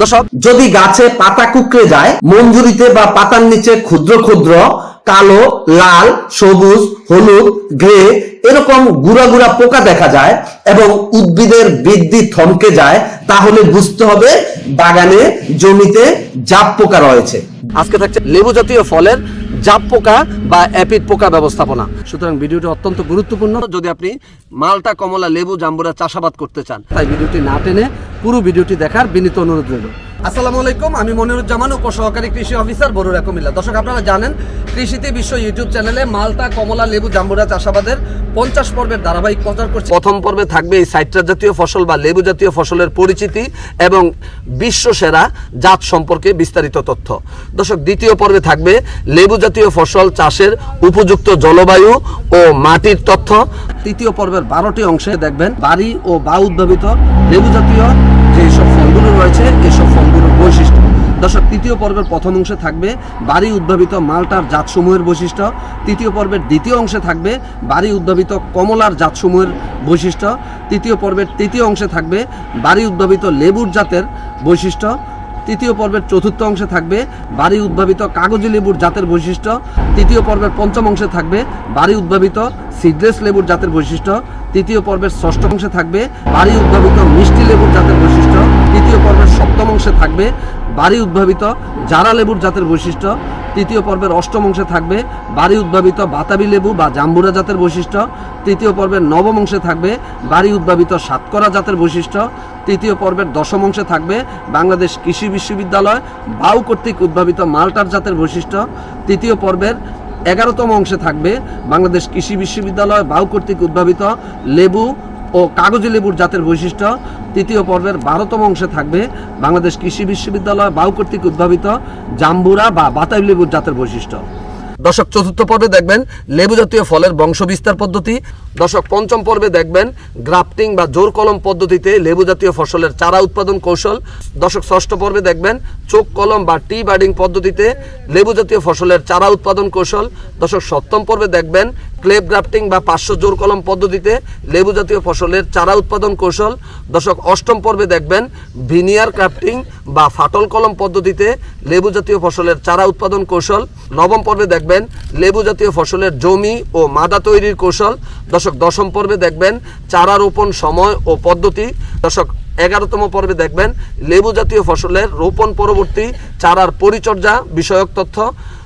দর্শক, যদি গাছে পাতা কুকড়ে যায়, মঞ্জুরিতে বা পাতার নিচে ক্ষুদ্র ক্ষুদ্র, কালো, লাল, সবুজ, হলুদ, গ্রে, এরকম গুড়া গুড়া পোকা দেখা যায় এবং উদ্ভিদের বৃদ্ধি থমকে যায়, তাহলে বুঝতে হবে বাগানে জমিতে জাপ পোকা রয়েছে। আজকে থাকছে লেবু জাতীয় ফলের জাপ পোকা বা অ্যাপিড পোকা ব্যবস্থাপনা। সুতরাং ভিডিওটি অত্যন্ত গুরুত্বপূর্ণ। যদি আপনি মালটা, কমলা, লেবু, জাম্বুরা চাষাবাদ করতে চান, তাই ভিডিওটি না টেনে পুরো ভিডিওটি দেখার বিনীত অনুরোধ রইল। আসসালামু আলাইকুম, আমি মনিরুজ্জামান, উপসহকারী কৃষি অফিসার বরুরা কুমিল্লা। দর্শক, আপনারা জানেন, কৃষিতে বিশ্ব ইউটিউব চ্যানেলে মালটা, কমলা, লেবু, জাম্বুরা চাষাবাদের পঞ্চাশ পর্বের ধারাবাহিক প্রচার করছে। প্রথম পর্বে থাকবে এই সাইট্রাস জাতীয় ফসল বা লেবু জাতীয় ফসলের পরিচিতি এবং বিশ্ব সেরা জাত সম্পর্কে বিস্তারিত তথ্য। দর্শক, দ্বিতীয় পর্বে থাকবে লেবু জাতীয় ফসল চাষের উপযুক্ত জলবায়ু ও মাটির তথ্য। তৃতীয় পর্বের বারোটি অংশে দেখবেন, বাড়ি ও বা উদ্ভাবিত লেবু জাতীয় যেসব ফলগুলো রয়েছে, এসব বৈশিষ্ট্য। দর্শক, তৃতীয় পর্বের প্রথম অংশে থাকবে বাড়ি উদ্ভাবিত মালটার জাতসমূহের বৈশিষ্ট্য। তৃতীয় পর্বের দ্বিতীয় অংশে থাকবে বাড়ি উদ্ভাবিত কমলার জাতসমূহের বৈশিষ্ট্য। তৃতীয় পর্বের তৃতীয় অংশে থাকবে বাড়ি উদ্ভাবিত লেবুর জাতের বৈশিষ্ট্য। তৃতীয় পর্বের চতুর্থ অংশে থাকবে বাড়ি উদ্ভাবিত কাগজি লেবুর জাতের বৈশিষ্ট্য। তৃতীয় পর্বের পঞ্চম অংশে থাকবে বাড়ি উদ্ভাবিত সিডলেস লেবুর জাতের বৈশিষ্ট্য। তৃতীয় পর্বের ষষ্ঠ অংশে থাকবে বাড়ি উদ্ভাবিত মিষ্টি লেবুর জাতের বৈশিষ্ট্য। তৃতীয় পর্বের সপ্তম অংশে থাকবে বাড়ি উদ্ভাবিত জারা লেবুর জাতের বৈশিষ্ট্য। তৃতীয় পর্বের অষ্টম অংশে থাকবে বাড়ি উদ্ভাবিত বাতাবি লেবু বা জাম্বুরা জাতের বৈশিষ্ট্য। তৃতীয় পর্বের নবম অংশে থাকবে বাড়ি উদ্ভাবিত সাতকরা জাতের বৈশিষ্ট্য। তৃতীয় পর্বের দশম অংশে থাকবে বাংলাদেশ কৃষি বিশ্ববিদ্যালয় বাউ কর্তৃক উদ্ভাবিত মাল্টার জাতের বৈশিষ্ট্য। তৃতীয় পর্বের এগারোতম অংশে থাকবে বাংলাদেশ কৃষি বিশ্ববিদ্যালয় বাউ কর্তৃক উদ্ভাবিত লেবু ও কাগজি লেবুর জাতের বৈশিষ্ট্য। তৃতীয় পর্বের বারোতম অংশে থাকবে বাংলাদেশ কৃষি বিশ্ববিদ্যালয় বাউ কর্তৃক উদ্ভাবিত জাম্বুরা বা বাতাবি লেবুর জাতের বৈশিষ্ট্য। দশক চতুর্থ পর্বে দেখবেন লেবু জাতীয় ফলের বংশ বিস্তার পদ্ধতি। দশক পঞ্চম পর্বে দেখবেন গ্রাফটিং বা জোর কলম পদ্ধতিতে লেবু জাতীয় ফসলের চারা উৎপাদন কৌশল। দশক ষষ্ঠ পর্বে দেখবেন চোখ কলম বা টি বার্ডিং পদ্ধতিতে লেবু জাতীয় ফসলের চারা উৎপাদন কৌশল। দশক সপ্তম পর্বে দেখবেন ক্লেপ গ্রাফটিং বা পাঁচশো জোর কলম পদ্ধতিতে লেবু জাতীয় ফসলের চারা উৎপাদন কৌশল। দশক অষ্টম পর্বে দেখবেন ভিনিয়ার ক্রাফটিং বা ফাটল কলম পদ্ধতিতে লেবু জাতীয় ফসলের চারা উৎপাদন কৌশল। নবম পর্বে দেখবেন লেবু জাতীয় ফসলের জমি ও মাদা তৈরির কৌশল। দশক দশম পর্বে দেখবেন চারা রোপণ সময় ও পদ্ধতি। দশক এগারোতম পর্বে দেখবেন লেবু জাতীয় ফসলের রোপণ পরবর্তী চারার পরিচর্যা, বিষয়ক তথ্য।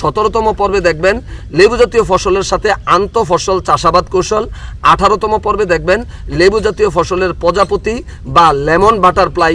সতেরোতম পর্বে দেখবেন লেবু জাতীয় ফসলের সাথে আন্ত ফসল চাষাবাদ কৌশল। আঠারোতম পর্বে দেখবেন লেবু জাতীয় ফসলের প্রজাপতি বা লেমন বাটারফ্লাই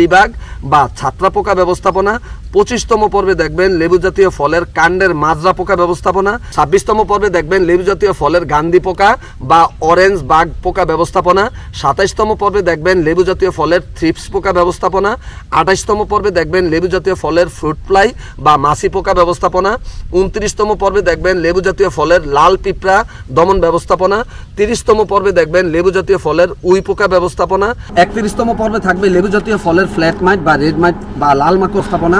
মিলিবাগ বা ছাত্রাপোকা ব্যবস্থাপনা পঁচিশতম পর্বে দেখবেন লেবু জাতীয় ফলের কাণ্ডের মাজরা পোকা ব্যবস্থাপনা, ছাব্বিশতম পর্বে দেখবেন লেবু জাতীয় ফলের গান্ধী পোকা বা অরেঞ্জ বাগ পোকা ব্যবস্থাপনা, সাতাইশতম পর্বে দেখবেন লেবু জাতীয় ফলের থ্রিপস পোকা ব্যবস্থাপনা আঠাইশতম পর্বে দেখবেন লেবু জাতীয় ফলের ফ্রুট ফ্লাই বা মাছি পোকা ব্যবস্থাপনা, উনত্রিশতম পর্বে দেখবেন লেবু জাতীয় ফলের লাল পিঁপড়া দমন ব্যবস্থাপনা, তিরিশতম পর্বে দেখবেন লেবু জাতীয় ফলের উই পোকা ব্যবস্থাপনা, একত্রিশতম পর্বে থাকবে লেবু জাতীয় ফলের ফ্ল্যাট মাইট বা রেড মাইট বা লাল মাকড় স্থাপনা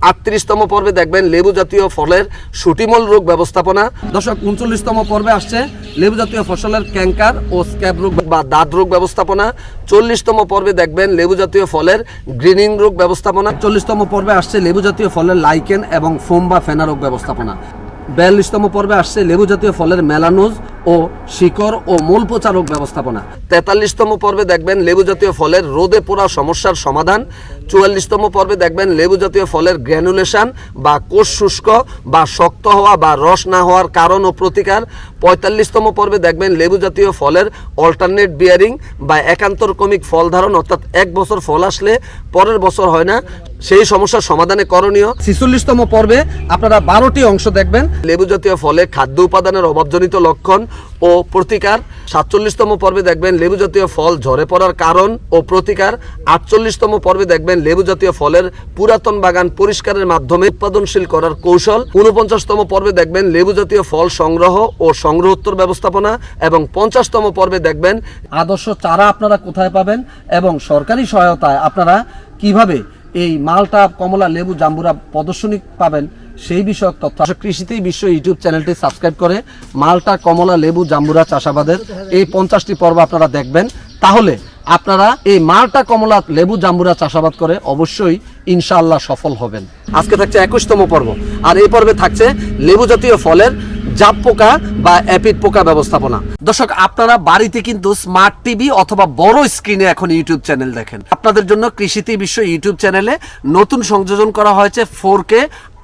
আটত্রিশতম পর্বে দেখবেন লেবু জাতীয় ফলের সুটিমল রোগ ব্যবস্থাপনা। দর্শক, উনচল্লিশতম পর্বে আসছে লেবু জাতীয় ফসলের ক্যাঙ্কার ও স্ক্যাব রোগ বা দাঁত রোগ ব্যবস্থাপনা। চল্লিশতম পর্বে দেখবেন লেবু জাতীয় ফলের গ্রিনিং রোগ ব্যবস্থাপনা। চল্লিশতম পর্বে আসছে লেবু জাতীয় ফলের লাইকেন এবং ফোম বা ফেনা রোগ ব্যবস্থাপনা। বিয়াল্লিশতম পর্বে আসছে লেবু জাতীয় ফলের মেলানোজ ও শিকড় ও মূল পচা রোগ ব্যবস্থাপনা। তেতাল্লিশতম পর্বে দেখবেন লেবু জাতীয় ফলের রোদে পোড়া সমস্যার সমাধান। চুয়াল্লিশতম পর্বে দেখবেন লেবু জাতীয় ফলের গ্র্যানুলেশন বা কোষ শুষ্ক বা শক্ত হওয়া বা রস না হওয়ার কারণ ও প্রতিকার। পঁয়তাল্লিশতম পর্বে দেখবেন লেবু জাতীয় ফলের অল্টারনেট বিয়ারিং বা একান্তর কমিক ফল ধারণ, অর্থাৎ এক বছর ফল আসলে পরের বছর হয় না। সেই সমস্যার সমাধানে করণীয়। ছিচল্লিশতম পর্বে আপনারা বারোটি অংশ দেখবেন। লেবু জাতীয় ফলে খাদ্য উপাদানের অভাবজনিত লক্ষণ ও প্রতিকার। সাতচল্লিশতম পর্বে দেখবেন লেবু জাতীয় ফল ঝরে পড়ার কারণ ও প্রতিকার। আটচল্লিশতম পর্বে দেখবেন লেবু জাতীয় ফলের পুরাতন বাগান পরিষ্কারের মাধ্যমে উৎপাদনশীল করার কৌশল। উনপঞ্চাশতম পর্বে দেখবেন লেবু জাতীয় ফল সংগ্রহ ও সংগ্রহোত্তর ব্যবস্থাপনা এবং পঞ্চাশতম পর্বে দেখবেন আদর্শ চারা আপনারা কোথায় পাবেন এবং সরকারি সহায়তায় আপনারা কীভাবে এই মালটা, কমলা, লেবু, জাম্বুরা প্রদর্শনী পাবেন সেই বিষয়ক তথ্য। কৃষিতেই বিশ্ব ইউটিউব চ্যানেলটি সাবস্ক্রাইব করে মালটা, কমলা, লেবু, জাম্বুরা চাষাবাদের এই পঞ্চাশটি পর্ব আপনারা দেখবেন। তাহলে আপনারা এই মালটা, কমলা, লেবু, জাম্বুরা চাষাবাদ করে অবশ্যই ইনশাআল্লাহ সফল হবেন। আজকে থাকছে একুশতম পর্ব। আর এই পর্বে থাকছে লেবু জাতীয় ফলের জাপ পোকা বা অ্যাপিড পোকা ব্যবস্থাপনা। দর্শক, আপনারা বাড়িতে কিন্তু স্মার্ট টিভি অথবা বড় স্ক্রিনে এখন ইউটিউব চ্যানেল দেখেন। আপনাদের জন্য কৃষিতে বিশ্ব ইউটিউব চ্যানেলে নতুন সংযোজন করা হয়েছে ফোর কে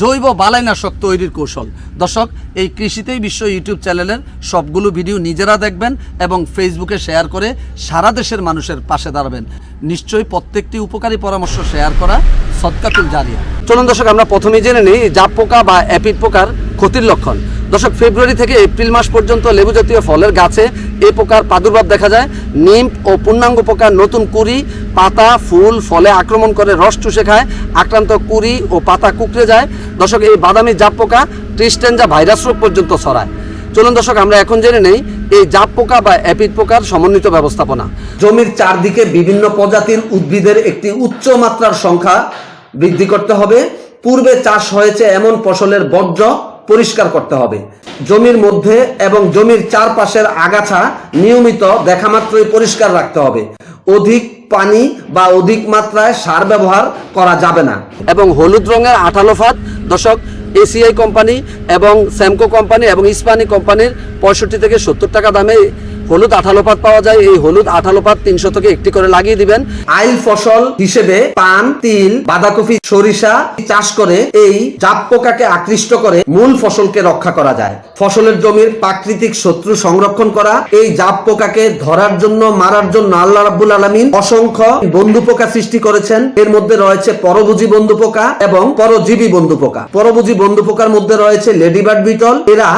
জৈব বালাইনাশক তৈরির কৌশল। দর্শক, এই কৃষিতেই বিশ্ব ইউটিউব চ্যানেলের সবগুলো ভিডিও নিজেরা দেখবেন এবং ফেসবুকে শেয়ার করে সারা দেশের মানুষের পাশে দাঁড়াবেন। নিশ্চয়ই প্রত্যেকটি উপকারী পরামর্শ শেয়ার করা সৎকাতুল জারিয়া চলুন দর্শক, আমরা প্রথমেই জেনে নিই জাপ পোকা বা অ্যাপিড পোকার ক্ষতির লক্ষণ। দর্শক, ফেব্রুয়ারি থেকে এপ্রিল মাস পর্যন্ত লেবু জাতীয় ফলের গাছে এ পোকার প্রাদুর্ভাব দেখা যায়। নিম ও পূর্ণাঙ্গ পোকার নতুন কুড়ি, পাতা, ফুল, ফলে আক্রমণ করে রস চুষে খায়। আক্রান্ত কুড়ি ও পাতা কুকড়ে যায়। দর্শক, এই বাদামি জাপ পোকা ট্রিস্টেঞ্জা ভাইরাস রোগ পর্যন্ত ছড়ায়। চলুন দর্শক, আমরা এখন জেনে নেই, এই জাপ পোকা বা অ্যাপিড পোকার সমন্বিত ব্যবস্থাপনা। জমির চারদিকে বিভিন্ন প্রজাতির উদ্ভিদের একটি উচ্চ মাত্রার সংখ্যা বৃদ্ধি করতে হবে। পূর্বে চাষ হয়েছে এমন ফসলের বর্জ্য পরিষ্কার করতে হবে। জমির মধ্যে এবং জমির চারপাশের আগাছা নিয়মিত দেখামাত্রই পরিষ্কার রাখতে হবে। অধিক পানি বা অধিক মাত্রায় সার ব্যবহার করা যাবে না। এবং হলুদ রঙের আঠালো ফাঁদ, দর্শক এসিআই কোম্পানি এবং স্যামকো কোম্পানি এবং ইস্পানি কোম্পানির পঁয়ষট্টি থেকে সত্তর টাকা দামে হলুদ আঠালো পাত পাওয়া যায়। এই হলুদ আঠালো পাত তিনশো থেকে একটি করে লাগিয়ে দিবেন। আইল ফসল হিসেবে পান, তিল, বাঁধাকপি, সরিষা চাষ করে এই জাপ পোকাকে আকৃষ্ট করে মূল ফসলকে রক্ষা করা যায়। ফসলের জমির প্রাকৃতিক শত্রু সংরক্ষণ করা, এই জাপ পোকাকে ধরার জন্য, মারার জন্য আল্লাহ রাব্বুল আলমিন অসংখ্য বন্ধু পোকা সৃষ্টি করেছেন। এর মধ্যে রয়েছে পরভুজি বন্ধু পোকা এবং পরজীবী বন্ধু পোকা। পরভুজি বন্ধু পোকার মধ্যে রয়েছে লেডিবার্ড বিটল। এরা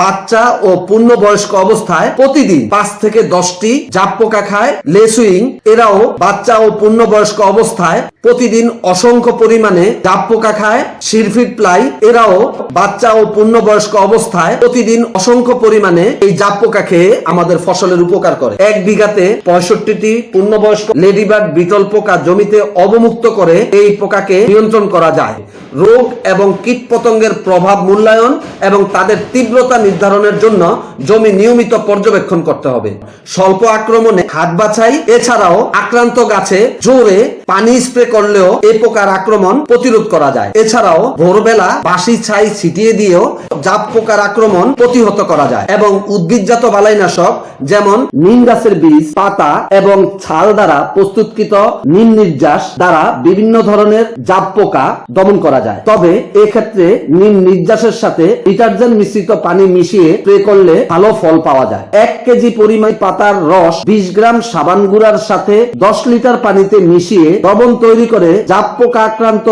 বাচ্চা ও পূর্ণবয়স্ক অবস্থায় প্রতিদিন পাঁচ থেকে দশটি জাপ পোকা খায় লেসুইং এরাও বাচ্চা ও পূর্ণবয়স্ক অবস্থায় প্রতিদিন অসংখ্য পরিমাণে জাপ পোকা খায় শিরফিট প্লাই। এরাও বাচ্চা ও পূর্ণবয়স্ক অবস্থায় প্রতিদিন অসংখ্য পরিমাণে এই জাপ পোকা খেয়ে আমাদের ফসলের উপকার করে। এক বিঘাতে পঁয়ষট্টিটি পূর্ণবয়স্ক লেডিবার্ড বিটল পোকা জমিতে অবমুক্ত করে এই পোকাকে নিয়ন্ত্রণ করা যায়। রোগ এবং কীট পতঙ্গের প্রভাব মূল্যায়ন এবং তাদের তীব্রতা নির্ধারণের জন্য জমি নিয়মিত পর্যবেক্ষণ করতে হবে। স্বল্প আক্রমণে খাদ বাছাই, এছাড়াও আক্রান্ত গাছে জোরে পানি স্প্রে করলেও এই পোকার আক্রমণ প্রতিরোধ করা যায়। এছাড়াও ভোরবেলা বাসি ছাই ছিটিয়ে দিয়েও জাপ পোকার আক্রমণ প্রতিহত করা যায় এবং উদ্ভিদজাত বালাইনাশক যেমন নিম গাছের বীজ, পাতা এবং ছাল দ্বারা প্রস্তুতকৃত নিম নির্যাস দ্বারা বিভিন্ন ধরনের জাপ পোকা দমন করা যায়। তবে এক্ষেত্রে নিম নির্যাসের সাথে ডিটারজেন্ট মিশ্রিত পানি মিশিয়ে স্প্রে করলে ভালো ফল পাওয়া যায়। এক কেজি পরিমাণ পাতার রস বিশ গ্রাম সাবান গুঁড়ার সাথে দশ লিটার পানিতে মিশিয়ে দ্রবণ তৈরি করে জাপ পোকা আক্রান্ত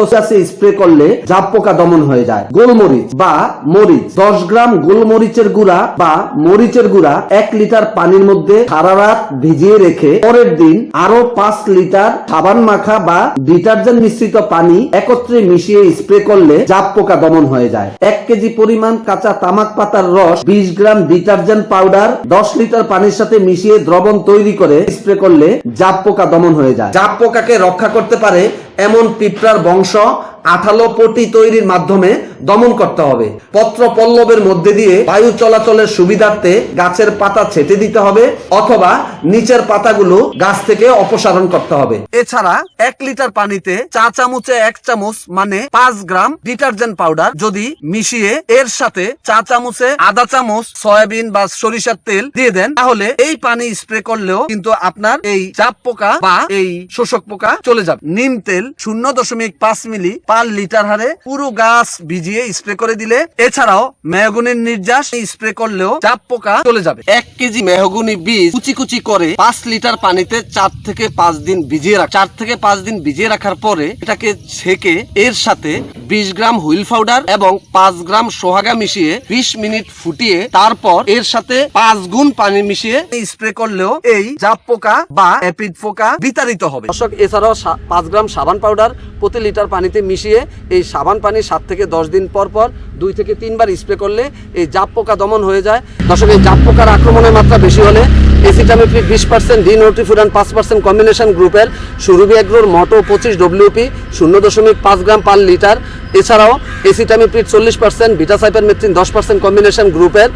স্প্রে করলে জাপ পোকা দমন হয়ে যায়। গোলমরিচ বা মরিচ। দশ গ্রাম গোলমরিচের গুঁড়া বা মরিচের গুঁড়া এক লিটার পানির মধ্যে সারা রাত ভিজিয়ে রেখে পরের দিন আরও পাঁচ লিটার সাবান মাখা বা ডিটারজেন্ট মিশ্রিত পানি একত্রে মিশিয়ে স্প্রে করলে জাপ পোকা দমন হয়ে যায়। এক কেজি পরিমাণ কাঁচা তামাক পাতার রস, বিশ গ্রাম ডিটারজেন্ট পাউডার, দশ লিটার পানির সাথে মিশিয়ে দ্রবণ তৈরি করে স্প্রে করলে জাপ পোকা দমন হয়ে যায়। জাপ পোকাকে রক্ষা করতে পারে এমন পিঁপড়ার বংশ আঠালো পটি তৈরির মাধ্যমে দমন করতে হবে। পত্র পল্লবের মধ্যে দিয়ে বায়ু চলাচলের সুবিধার্থে গাছের পাতা ছেটে দিতে হবে অথবা নিচের পাতাগুলো গাছ থেকে অপসারণ করতে হবে। এছাড়া এক লিটার পানিতে চা চামচে এক চামচ মানে পাঁচ গ্রাম ডিটারজেন্ট পাউডার যদি মিশিয়ে এর সাথে চা চামচে আধা চামচ সয়াবিন বা সরিষার তেল দিয়ে দেন, তাহলে এই পানি স্প্রে করলেও কিন্তু আপনার এই চাপ পোকা বা এই শোষক পোকা চলে যাবে। নিম তেল শূন্য দশমিক পাঁচ মিলি পার লিটার হারে পুরো গাছ ভিজিয়ে স্প্রে করে দিলে, এছাড়াও মেহগুনির নির্যাস স্প্রে করলেও চাপ পোকা চলে যাবে। এক কেজি মেহগুনি বীজ কুচি কুচি করে পাঁচ লিটার পানিতে চার থেকে পাঁচ দিন ভিজিয়ে রাখ চার থেকে পাঁচ দিন ভিজিয়ে রাখার পরে এটাকে ছেঁকে এর সাথে বিশ গ্রাম হুইল পাউডার এবং পাঁচ গ্রাম সোহাগা মিশিয়ে বিশ মিনিট ফুটিয়ে তারপর এর সাথে পাঁচ গুণ পানি মিশিয়ে স্প্রে করলেও এই জাপ পোকা বা এপিড পোকা বিতাড়িত হবে। দর্শক, এছাড়াও পাঁচ গ্রাম সাবান পাউডার প্রতি লিটার পানিতে মিশিয়ে এই সাবান পানি সাত থেকে দশ দিন পর পর দুই থেকে তিনবার স্প্রে করলে এই জাপ পোকা দমন হয়ে যায়। দর্শক, এই জাপ পোকার আক্রমণের মাত্রা বেশি হলে এসিটামিপ্রিড বিশ পার্সেন্ট ডি নোটিফুরান পাঁচ পার্সেন্ট কম্বিনেশন গ্রুপের সুরভি এগ্রোর মটো পঁচিশ ডব্লিউপি শূন্য দশমিক পাঁচ গ্রাম পার লিটার। এছাড়াও এসিটামিপ্রিড চল্লিশ পার্সেন্ট, বিটাসাইপার মেথ্রিন দশ পার্সেন্ট কম্বিনেশন গ্রুপের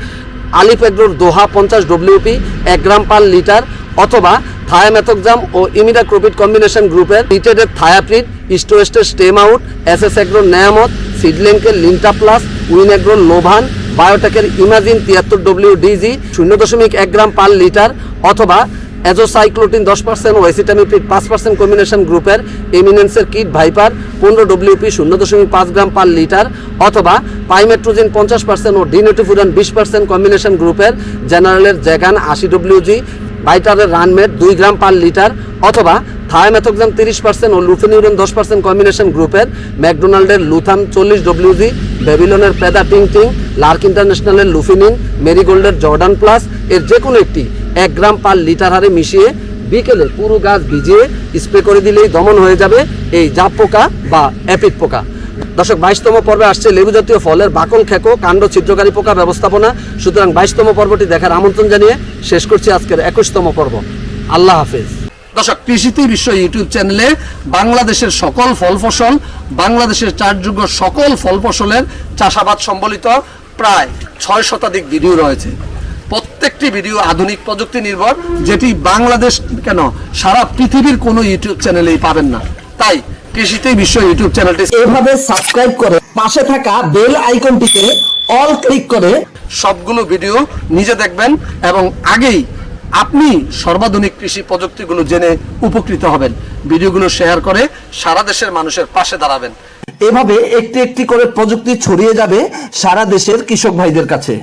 আলিফ এগ্রোর দোহা পঞ্চাশ ডব্লিউপি এক গ্রাম পার লিটার। অথবা থায়ামেথোকজাম ও ইমিডাক্রোপিড কম্বিনেশন গ্রুপের লিটেডের থায়াপ্রিড ইস্টোয়েস্টের স্টেম আউট এস এস এগ্রোর নেয়ামত সিডলেঙ্কের লিন্টা প্লাস উইন এগ্রোর লোভান, বায়োটেকের ইমাজিন তিয়াত্তর ডব্লিউ ডিজি শূন্য দশমিক এক গ্রাম পার লিটার অথবা অ্যাজোসাইক্লোটিন দশ পার্সেন্ট ও পাঁচ পার্সেন্ট কম্বিনেশন গ্রুপের এমিনেন্সের কিট ভাইপার, পনেরো ডব্লিউপি, শূন্য দশমিক পাঁচ গ্রাম পার লিটার অথবা পাইমেট্রোজিন পঞ্চাশ পার্সেন্ট ও ডিনোটিফুরান বিশ পার্সেন্ট কম্বিনেশন গ্রুপের জেনারেলের জ্যাগান আশি ডব্লিউজি বাইটারের রানমেট দুই গ্রাম পার লিটার অথবা থায়ামেথোক্সাম তিরিশ পার্সেন্ট ও লুফেনিউরন দশ পার্সেন্ট কম্বিনেশন গ্রুপের ম্যাকডোনাল্ডের লুথাম চল্লিশ ডব্লিউজি বেবিলনের পেদা টিং টিং লার্ক ইন্টারন্যাশনালের লুফিনিন মেরিগোল্ডের জর্ডান প্লাস এর যে কোনো একটি এক গ্রাম পার লিটার হারে মিশিয়ে বিকেলে পুরো গাছ ভিজিয়ে স্প্রে করে দিলেই দমন হয়ে যাবে এই জাপ পোকা বা অ্যাপিড পোকা। দর্শক, বাইশতম পর্বে আসছে লেবু জাতীয় ফলের বাকল খেকো, কাণ্ড ছিদ্রকারী পোকা ব্যবস্থাপনা। সুতরাং বাইশতম পর্বটি দেখার আমন্ত্রণ জানিয়ে শেষ করছি আজকের একুশতম পর্ব। আল্লাহ হাফেজ। দর্শক, কৃষিতে বিশ্ব ইউটিউব চ্যানেলে বাংলাদেশের সকল ফল ফসল, বাংলাদেশের চারযোগ্য সকল ফল ফসলের চাষাবাদ সম্বলিত প্রায় ছয় শতাধিক ভিডিও রয়েছে। প্রত্যেকটি ভিডিও আধুনিক প্রযুক্তি নির্ভর, যেটি বাংলাদেশ কেন সারা পৃথিবীর কোনো ইউটিউব চ্যানেলেই পাবেন না। তাই কৃষিতেই বিশ্ব ইউটিউব চ্যানেলটি এভাবে সাবস্ক্রাইব করে পাশে থাকা বেল আইকনটিতে অল ক্লিক করে সবগুলো ভিডিও নিজে দেখবেন এবং আগেই আপনি সর্বাধুনিক কৃষি প্রযুক্তিগুলো জেনে উপকৃত হবেন। ভিডিওগুলো শেয়ার করে সারা দেশের মানুষের পাশে দাঁড়াবেন। এভাবে একটি একটি করে প্রযুক্তি ছড়িয়ে যাবে সারা দেশের কৃষক ভাইদের কাছে।